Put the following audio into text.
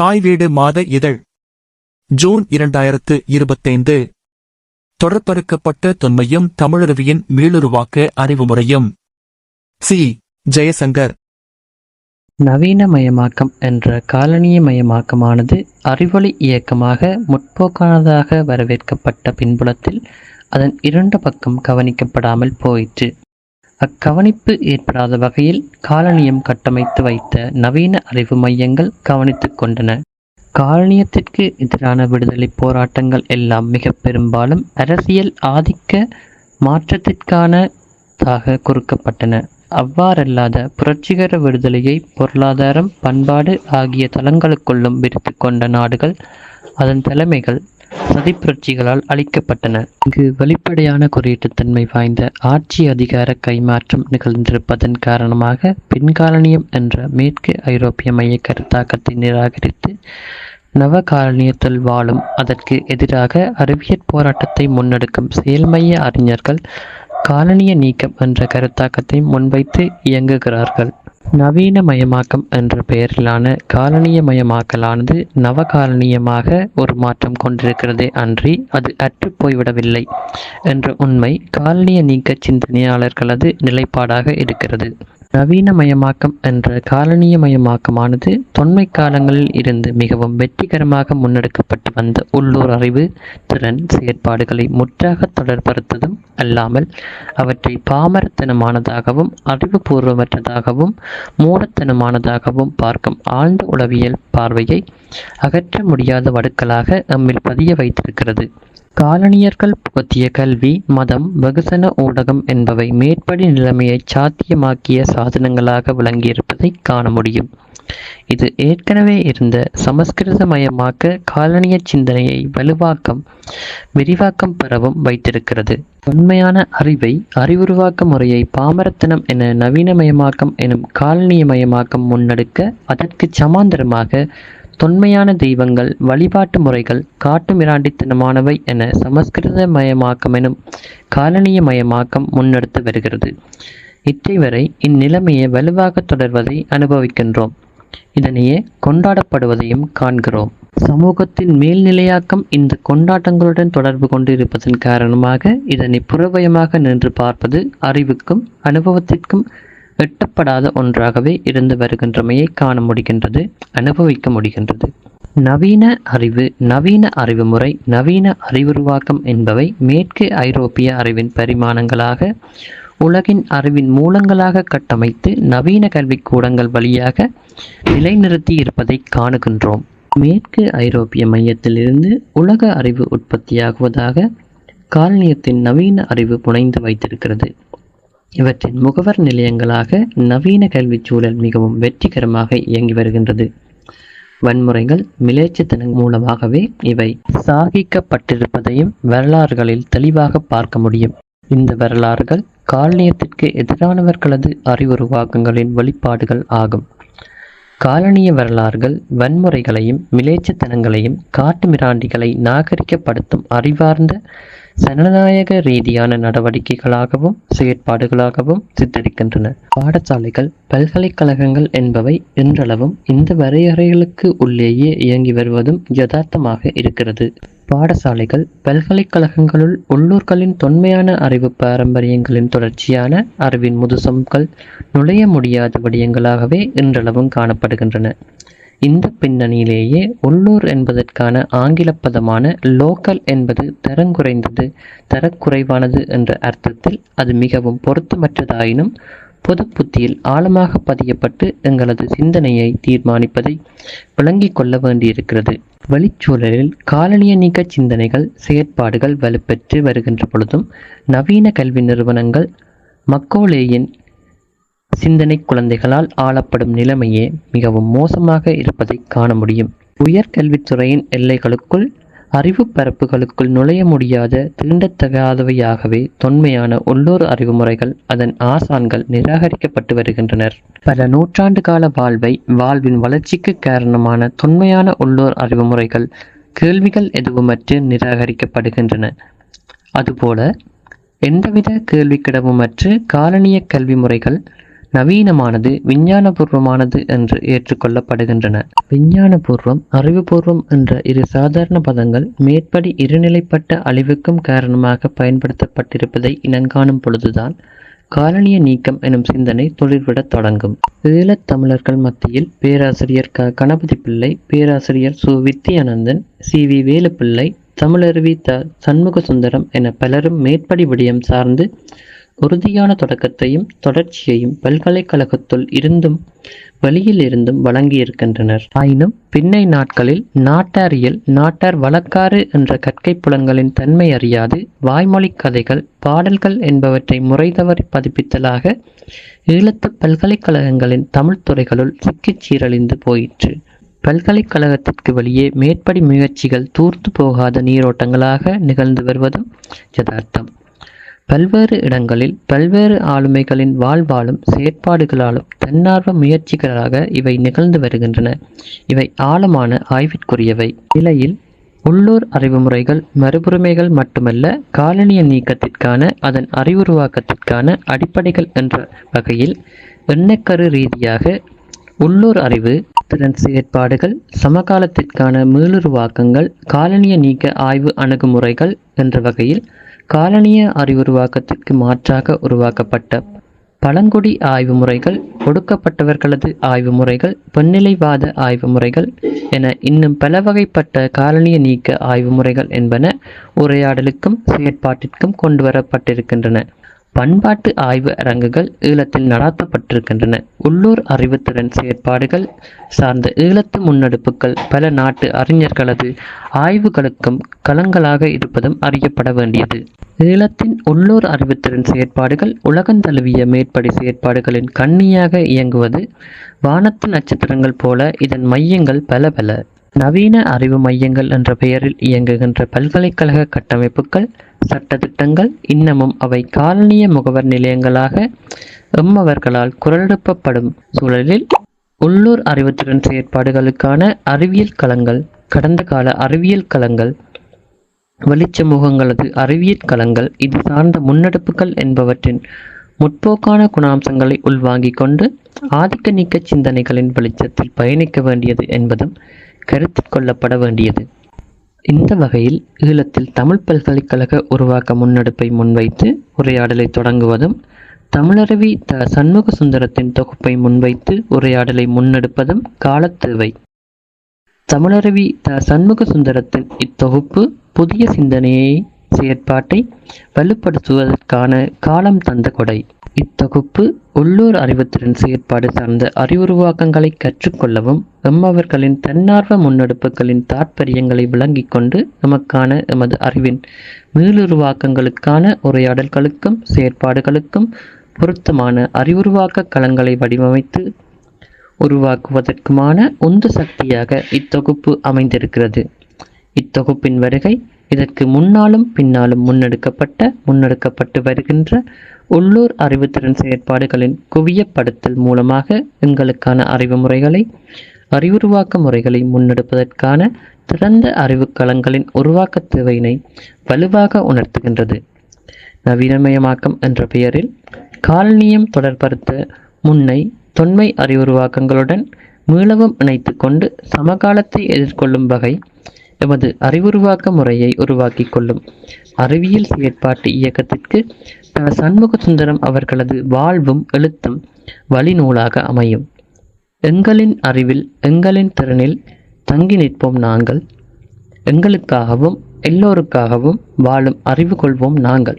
தாய் வீடு மாத இதழ். ஜூன் இரண்டாயிரத்து இருபத்தைந்து. தொடர்பறுக்கப்பட்ட தொன்மையும் தமிழருவியின் மீளுருவாக்க அறிவுமுறையும் சி. ஜெயசங்கர். நவீனமயமாக்கம் என்ற காலனியமயமாக்கமானது அறிவொளி இயக்கமாக முற்போக்கானதாக வரவேற்கப்பட்ட பின்புலத்தில் அதன் இரண்டு பக்கம் கவனிக்கப்படாமல் போயிற்று. அக்கவனிப்பு ஏற்படாத வகையில் காலனியம் கட்டமைத்து வைத்த நவீன அறிவு மையங்கள் கவனித்துக் கொண்டன. காலனியத்திற்கு எதிரான விடுதலை போராட்டங்கள் எல்லாம் மிக பெரும்பாலும் அரசியல் ஆதிக்க மாற்றத்திற்கானதாக குறுக்கப்பட்டன அவ்வாறல்லாத புரட்சிகர விடுதலையை பொருளாதாரம் பண்பாடு ஆகிய தளங்களுக்குள்ளும் விரித்து கொண்ட நாடுகள் அதன் தலைமைகள் சதிப்புரட்சிகளால் அளிக்கப்பட்டன இங்கு வெளிப்படையான குறியீட்டுத்தன்மை வாய்ந்த ஆட்சி அதிகார கைமாற்றம் நிகழ்ந்திருப்பதன் காரணமாக பின்காலனியம் என்ற மேற்கு ஐரோப்பிய மைய கருத்தாக்கத்தை நிராகரித்து நவகாலனியத்தில் வாழும். அதற்கு எதிராக அறிவியற் போராட்டத்தை முன்னெடுக்கும் செயல்மைய அறிஞர்கள் காலனிய நீக்கம் என்ற கருத்தாக்கத்தை முன்வைத்து இயங்குகிறார்கள். நவீனமயமாக்கம் என்ற பெயரிலான காலனியமயமாக்கலானது நவகாலனியமாக ஒரு மாற்றம் கொண்டிருக்கிறதே அன்றி அது அற்றுப் போய்விடவில்லை என்ற உண்மை காலனிய நீக்க சிந்தனையாளர்களது நிலைப்பாடாக இருக்கிறது. நவீனமயமாக்கம் என்ற காலனியமயமாக்கமானது தொன்மை காலங்களில் இருந்து மிகவும் வெற்றிகரமாக முன்னெடுக்கப்பட்டு வந்த உள்ளூர் அறிவு திறன் செயற்பாடுகளை முற்றாக தொடர்படுத்ததும் அல்லாமல் அவற்றை பாமரத்தனமானதாகவும் அறிவுபூர்வமற்றதாகவும் மூடத்தனமானதாகவும் பார்க்கும் ஆழ்ந்த உளவியல் பார்வையை அகற்ற முடியாத வடுக்களாக நம்மில் பதிய வைத்திருக்கிறது. காலனியர்கள் புகத்திய கல்வி மதம் வெகுசன ஊடகம் என்பவை மேற்படி நிலைமையை சாத்தியமாக்கிய சாதனங்களாக விளங்கியிருப்பதை காண முடியும். இது ஏற்கனவே இருந்த சமஸ்கிருதமயமாக்க காலனிய சிந்தனையை வலுவாக்கம் விரிவாக்கம் பெறவும் வைத்திருக்கிறது. உண்மையான அறிவை அறிவுருவாக்க முறையை பாமரத்தனம் என நவீனமயமாக்கம் எனும் காலனியமயமாக்கம் முன்னெடுக்க அதற்கு சமாந்தரமாக தொன்மையான தெய்வங்கள் வழிபாட்டு முறைகள் காட்டுமிராண்டித்தனமானவை என சமஸ்கிருதமயமாக்கம் எனும் காலனியமயமாக்கம் முன்னெடுத்து வருகிறது. இற்றை வரை இந்நிலைமையை வலுவாக தொடர்வதை அனுபவிக்கின்றோம். இதனையே கொண்டாடப்படுவதையும் காண்கிறோம். சமூகத்தின் மேல்நிலையாக்கம் இந்த கொண்டாட்டங்களுடன் தொடர்பு கொண்டிருப்பதன் காரணமாக இதனை புறவயமாக நின்று பார்ப்பது அறிவுக்கும் அனுபவத்திற்கும் எட்டப்படாத ஒன்றாகவே இருந்து வருகின்றமையை காண முடிகின்றது அனுபவிக்க முடிகின்றது. நவீன அறிவு நவீன அறிவு முறை நவீன அறிவுருவாக்கம் என்பவை மேற்கு ஐரோப்பிய அறிவின் பரிமாணங்களாக உலகின் அறிவின் மூலங்களாக கட்டமைத்து நவீன கல்விக்கூடங்கள் வழியாக நிலைநிறுத்தி இருப்பதை காணுகின்றோம். மேற்கு ஐரோப்பிய மையத்திலிருந்து உலக அறிவு உற்பத்தியாகுவதாக காலனியத்தின் நவீன அறிவு புனைந்து வைத்திருக்கிறது. இவற்றின் முகவர் நிலையங்களாக நவீன கல்விச் சூழல் மிகவும் வெற்றிகரமாக இயங்கி வருகின்றது. வன்முறைகள் மிலேச்சத்தனம் மூலமாகவே இவை சாகிக்கப்பட்டிருப்பதையும் வரலாறுகளில் தெளிவாக பார்க்க முடியும். இந்த வரலாறுகள் காலனியத்திற்கு எதிரானவர்களது அறிவுருவாக்கங்களின் வெளிப்பாடுகள் ஆகும். காலனிய வரலாறுகள் வன்முறைகளையும் மிலேச்சத்தனங்களையும் காட்டுமிராண்டிகளை நாகரிகப்படுத்தும் அறிவார்ந்த ஜனநாயக ரீதியான நடவடிக்கைகளாகவும் செயற்பாடுகளாகவும் சித்தரிக்கின்றன. பாடசாலைகள் பல்கலைக்கழகங்கள் என்பவை இன்றளவும் இந்த வரையறைகளுக்கு உள்ளேயே இயங்கி வருவதும் யதார்த்தமாக இருக்கிறது. பாடசாலைகள் பல்கலைக்கழகங்களுள் உள்ளூர்களின் தொன்மையான அறிவு பாரம்பரியங்களின் தொடர்ச்சியான அறிவின் முதுசம்கள் நுழைய முடியாத விடயங்களாகவே இன்றளவும் காணப்படுகின்றன. இந்த பின்னணியிலேயே உள்ளூர் என்பதற்கான ஆங்கில பதமான லோக்கல் என்பது தரங்குறைந்தது தரக்குறைவானது என்ற அர்த்தத்தில் அது மிகவும் பொருத்தமற்றதாயினும் பொது புத்தியில் ஆழமாக பதியப்பட்டு எங்களது சிந்தனையை தீர்மானிப்பதை விளங்கிக் கொள்ள வேண்டியிருக்கிறது. வெளிச்சூழலில் காலனிய நீக்க சிந்தனைகள் செயற்பாடுகள் வலுப்பெற்று வருகின்ற பொழுதும் நவீன கல்வி நிறுவனங்கள் மக்கோலேயின் சிந்தனை குழந்தைகளால் ஆளப்படும் நிலைமையே மிகவும் மோசமாக இருப்பதை காண முடியும். உயர்கல்வித்துறையின் எல்லைகளுக்குள் அறிவு பரப்புகளுக்குள் நுழைய முடியாத தீண்டத்தகாதவையாகவே தொன்மையான உள்ளூர் அறிவு முறைகள் அதன் ஆசான்கள் நிராகரிக்கப்பட்டு வருகின்றனர். பல நூற்றாண்டு கால வாழ்வை வாழ்வின் வளர்ச்சிக்கு காரணமான தொன்மையான உள்ளூர் அறிவு முறைகள் கேள்விகள் எதுவுமற்று நிராகரிக்கப்படுகின்றன. அதுபோல எந்தவித கேள்விக்கிடமுமற்று காலனிய கல்வி முறைகள் நவீனமானது விஞ்ஞானபூர்வமானது என்று ஏற்றுக்கொள்ளப்படுகின்றன. விஞ்ஞானபூர்வம் அறிவுபூர்வம் என்ற இரு சாதாரண பதங்கள் மேற்படி இருநிலைப்பட்ட அழிவுக்கும் காரணமாக பயன்படுத்தப்பட்டிருப்பதை இனங்காணும் பொழுதுதான் காலனிய நீக்கம் எனும் சிந்தனை தொழில்விடத் தொடங்கும். ஈழத் தமிழர்கள் மத்தியில் பேராசிரியர் க. கணபதி பிள்ளை பேராசிரியர் சு. வித்தியானந்தன் சி. வி. வேலுப்பிள்ளை தமிழருவி த. சண்முக சுந்தரம் என பலரும் மேற்படி விடயம் சார்ந்து உறுதியான தொடக்கத்தையும் தொடர்ச்சியையும் பல்கலைக்கழகத்துள் இருந்தும் வெளியில் இருந்தும் வழங்கியிருக்கின்றனர். ஆயினும் பின்னை நாட்களில் நாட்டாரியல் நாட்டார் வழக்காறு என்ற கற்கை புலங்களின் தன்மை அறியாது வாய்மொழிக் கதைகள் பாடல்கள் என்பவற்றை முறைதவறி பதிப்பித்தலாக ஈழத்து பல்கலைக்கழகங்களின் தமிழ் துறைகளுள் சிக்கிச் சீரழிந்து போயிற்று. பல்கலைக்கழகத்திற்கு வெளியே மேற்படி முயற்சிகள் தூர்த்து போகாத நீரோட்டங்களாக நிகழ்ந்து வருவதும் யதார்த்தம். பல்வேறு இடங்களில் பல்வேறு ஆளுமைகளின் வாழ்வாலும் செயற்பாடுகளாலும் தன்னார்வ முயற்சிகளாக இவை நிகழ்ந்து வருகின்றன. இவை ஆழமான ஆய்விற்குரியவை. நிலையில் உள்ளூர் அறிவுமுறைகள் மறுபுரிமைகள் மட்டுமல்ல காலனிய நீக்கத்திற்கான அதன் அறிவுருவாக்கத்திற்கான அடிப்படைகள் என்ற வகையில் எண்ணக்கரு ரீதியாக உள்ளூர் அறிவு திறன் செயற்பாடுகள் சமகாலத்திற்கான மீளுருவாக்கங்கள் காலனிய நீக்க ஆய்வு அணுகுமுறைகள் என்ற வகையில் காலனிய அறிவுருவாக்கத்திற்கு மாற்றாக உருவாக்கப்பட்ட பழங்குடி ஆய்வு முறைகள் ஒடுக்கப்பட்டவர்களது ஆய்வு முறைகள் பெண்ணிலைவாத ஆய்வு முறைகள் என இன்னும் பல வகைப்பட்ட காலனிய நீக்க ஆய்வு முறைகள் என்பன உரையாடலுக்கும் செயற்பாட்டிற்கும் கொண்டு வரப்பட்டிருக்கின்றன பண்பாட்டு ஆய்வு அரங்குகள் ஈழத்தில் நடாத்தப்பட்டிருக்கின்றன. உள்ளூர் அறிவுத்திறன் செயற்பாடுகள் சார்ந்த ஈழத்து முன்னெடுப்புகள் பல நாட்டு அறிஞர்களது ஆய்வுகளுக்கும் களங்களாக இருப்பதும் அறியப்பட வேண்டியது. ஈழத்தின் உள்ளூர் அறிவுத்திறன் செயற்பாடுகள் உலகந்தழுவிய மேற்படி செயற்பாடுகளின் கண்ணியாக இயங்குவது வானத்து நட்சத்திரங்கள் போல இதன் மையங்கள் பல பல. நவீன அறிவு மையங்கள் என்ற பெயரில் இயங்குகின்ற பல்கலைக்கழக கட்டமைப்புகள் சட்டத்திட்டங்கள் இன்னமும் அவை காலனிய முகவர் நிலையங்களாக எம்மவர்களால் குரலெடுப்பப்படும் சூழலில் உள்ளூர் அறிவுத்திறன் செயற்பாடுகளுக்கான அறிவியல் களங்கள் கடந்த கால அறிவியல் களங்கள் வெளிச்சமூகங்களது அறிவியல் களங்கள் இது சார்ந்த முன்னெடுப்புகள் என்பவற்றின் முற்போக்கான குணாம்சங்களை உள்வாங்கிக் கொண்டு ஆதிக்க நீக்க சிந்தனைகளின் வெளிச்சத்தில் பயணிக்க வேண்டியது என்பதும் கருத்தில் கொள்ளப்பட வேண்டியது. இந்த வகையில் ஈழத்தில் தமிழ் பல்கலைக்கழக உருவாக்க முன்னெடுப்பை முன்வைத்து உரையாடலை தொடங்குவதும் தமிழருவி த சண்முக சுந்தரத்தின் தொகுப்பை முன்வைத்து உரையாடலை முன்னெடுப்பதும் காலத்தேவை. தமிழருவி த சண்முக சுந்தரத்தின் இத்தொகுப்பு புதிய சிந்தனையை செயற்பாட்டை வலுப்படுத்துவதற்கான காலம் தந்த கொடை. இத்தொகுப்பு உள்ளூர் அறிவுத்திறன் செயற்பாடு சார்ந்த அறிவுருவாக்கங்களை கற்றுக்கொள்ளவும் எம்மவர்களின் தன்னார்வ முன்னெடுப்புகளின் தாற்பயங்களை விளங்கிக் கொண்டு நமக்கான எமது அறிவின் மீளுருவாக்கங்களுக்கான உரையாடல்களுக்கும் செயற்பாடுகளுக்கும் பொருத்தமான அறிவுருவாக்க களங்களை வடிவமைத்து உருவாக்குவதற்குமான உந்து சக்தியாக இத்தொகுப்பு அமைந்திருக்கிறது. இத்தொகுப்பின் வருகை இதற்கு முன்னாலும் பின்னாலும் முன்னெடுக்கப்பட்ட முன்னெடுக்கப்பட்டு வருகின்ற உள்ளூர் அறிவுத்திறன் செயற்பாடுகளின் குவியப்படுத்தல் மூலமாக எங்களுக்கான அறிவு முறைகளை அறிவுருவாக்க முறைகளை முன்னெடுப்பதற்கான திறந்த அறிவு களங்களின் உருவாக்க தேவையினை வலுவாக உணர்த்துகின்றது. நவீனமயமாக்கம் என்ற பெயரில் காலனியம் தொடர்படுத்த முன்னை தொன்மை அறிவுருவாக்கங்களுடன் மீளவும் இணைத்து கொண்டு சமகாலத்தை எதிர்கொள்ளும் வகை எமது அறிவுருவாக்க முறையை உருவாக்கி கொள்ளும். அறிவியல் செயற்பாட்டு இயக்கத்திற்கு த சண்முக சுந்தரம் அவர்களது வாழ்வும் எழுத்தும் வழிநூலாக அமையும். எங்களின் அறிவில் எங்களின் திறனில் தங்கி நிற்போம் நாங்கள். எங்களுக்காகவும் எல்லோருக்காகவும் வாழும் அறிவு கொள்வோம் நாங்கள்.